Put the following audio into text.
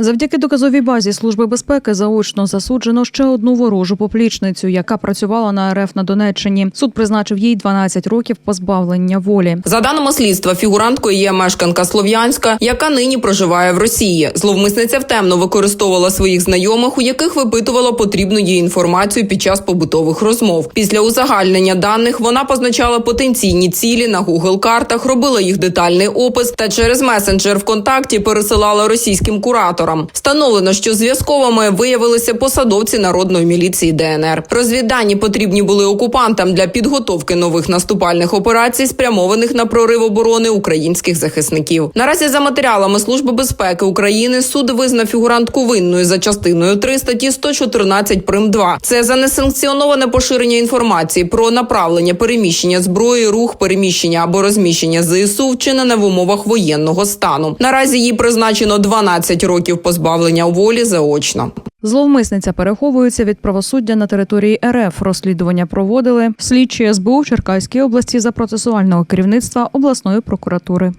Завдяки доказовій базі служби безпеки заочно засуджено ще одну ворожу поплічницю, яка працювала на РФ на Донеччині. Суд призначив їй 12 років позбавлення волі. За даними слідства, фігуранткою є мешканка Слов'янська, яка нині проживає в Росії. Зловмисниця втемно використовувала своїх знайомих, у яких випитувала потрібну їй інформацію під час побутових розмов. Після узагальнення даних вона позначала потенційні цілі на Google картах, робила їх детальний опис та через месенджер ВКонтакті пересилала російським кураторам. Встановлено, що зв'язковими виявилися посадовці народної міліції ДНР. Розвіддані потрібні були окупантам для підготовки нових наступальних операцій, спрямованих на прорив оборони українських захисників. Наразі за матеріалами Служби безпеки України суд визнав фігурантку винною за частиною 3 статті 114 прим. 2. Це за несанкціоноване поширення інформації про направлення переміщення зброї, рух переміщення або розміщення ЗСУ вчинене в умовах воєнного стану. Наразі їй призначено 12 років позбавлення волі заочно. Зловмисниця переховується від правосуддя на території РФ. Розслідування проводили слідчі СБУ в Черкаській області за процесуального керівництва обласної прокуратури.